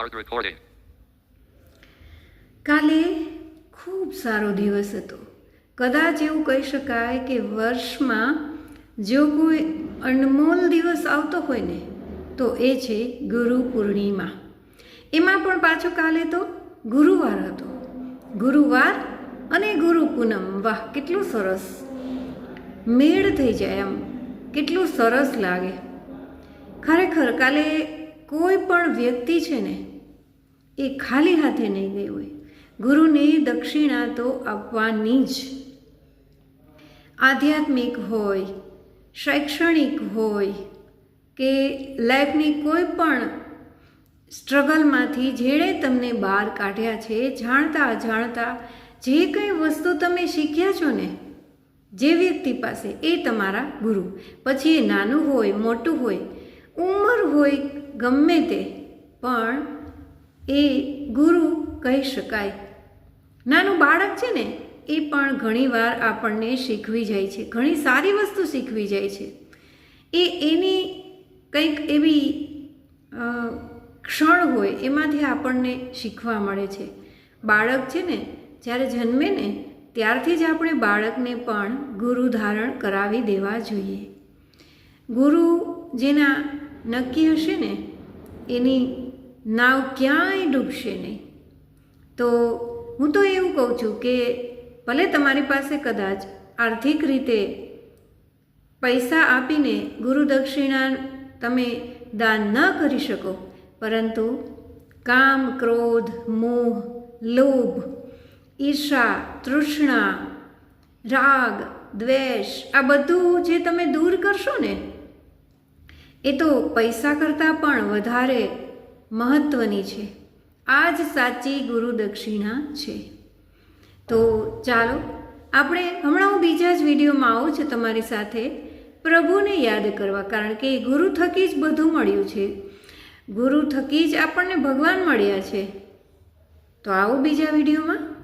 Start recording. કાલે ખૂબ સારો દિવસ હતો. કદાચ એવું કહી શકાય કે વર્ષમાં જો કોઈ અનમોલ દિવસ આવતો હોય ને, તો એ છે ગુરુ પૂર્ણિમા. એમાં પણ પાછો કાલે તો ગુરુવાર હતો. ગુરુવાર અને ગુરુ પૂનમ, વાહ, કેટલું સરસ. મેળ થઈ જાય એમ. કેટલું સરસ લાગે. ખરેખર કાલે કોઈ પણ વ્યક્તિ છે ને, એ ખાલી હાથે નહીં ગઈ હોય. ગુરુને દક્ષિણા તો આપવાની જ. આધ્યાત્મિક હોય, શૈક્ષણિક હોય, કે લાઈફની કોઈ પણ સ્ટ્રગલમાંથી જેણે તમને બહાર કાઢ્યા છે, જાણતા અજાણતા જે કંઈ વસ્તુ તમે શીખ્યા છો ને, જે વ્યક્તિ પાસે એ તમારા ગુરુ. પછી એ નાનું હોય, મોટું હોય, ઉંમર હોય ગમે તે, પણ એ ગુરુ કહી શકાય. નાનું બાળક છે ને, એ પણ ઘણીવાર આપણને શીખવી જાય છે. ઘણી સારી વસ્તુ શીખવી જાય છે. એ એની કંઈક એવી ક્ષણ હોય, એમાંથી આપણને શીખવા મળે છે. બાળક છે ને, જ્યારે જન્મે ને, ત્યારથી જ આપણે બાળકને પણ ગુરુ ધારણ કરાવી દેવા જોઈએ. ગુરુ જેના નક્કી હશે ને એની નાવ ક્યાંય ડૂબશે નહીં. તો હું તો એવું કહું છું કે ભલે તમારી પાસે કદાચ આર્થિક રીતે પૈસા આપીને ગુરુદક્ષિણા તમે દાન ન કરી શકો, પરંતુ કામ, ક્રોધ, મોહ, લોભ, ઈર્ષા, તૃષ્ણા, રાગ, દ્વેષ, આ બધું જે તમે દૂર કરશો ને એ તો પૈસા કરતાં પણ વધારે મહત્ત્વની છે. આ જ સાચી ગુરુ દક્ષિણા છે. તો ચાલો, આપણે હમણાં હું બીજા જ વિડીયોમાં આવું છું તમારી સાથે પ્રભુને યાદ કરવા, કારણ કે ગુરુ થકી જ બધું મળ્યું છે. ગુરુ થકી જ આપણને ભગવાન મળ્યા છે. તો આવો બીજા વિડીયોમાં.